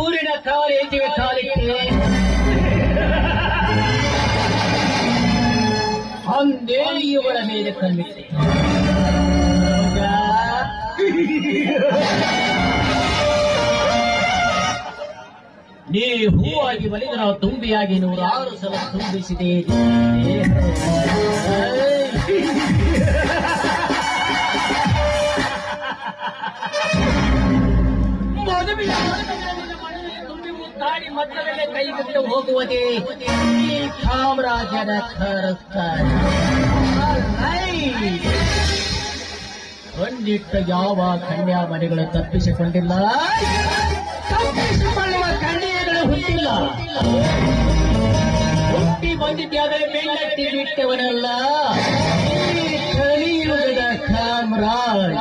ಊರಿನ ಕಾಲೇಜಿಗೆ ಕಾಲಿಟ್ಟೆ ಅಂದೇ ಇವಳ ಮೇಲೆ ಕಣ್ಣಿದೆ? ನೀ ಹೂವಾಗಿ ಬಲಿದ ನಾವು ತುಂಬಿಯಾಗಿ ನೂರಾರು ಸಲ ತುಂಬಿಸಿದೆ. ತುಂಬಿ ಮಕ್ಕಳಲ್ಲೇ ಕೈ ಕೈಬಿಟ್ಟು ಹೋಗುವುದೇ? ಈ ಸಾಮ್ರಾಜ್ಯದ ಕಂಡಿಟ್ಟ ಯಾವ ಕನ್ಯಾ ಮನೆಗಳು ತಪ್ಪಿಸಿಕೊಂಡಿಲ್ಲ? ತಪ್ಪಿಸಿಕೊಳ್ಳುವ ಕನ್ಯೆಗಳು ಹುಟ್ಟಿಲ್ಲ. ಹುಟ್ಟಿ ಬಂದಿದ್ದಾದರೆ ಬೆಳ್ಳಟ್ಟಿ ಬಿಟ್ಟವನಲ್ಲ. ಕಲಿಯುಗದ ಕಾಮರಾಜ್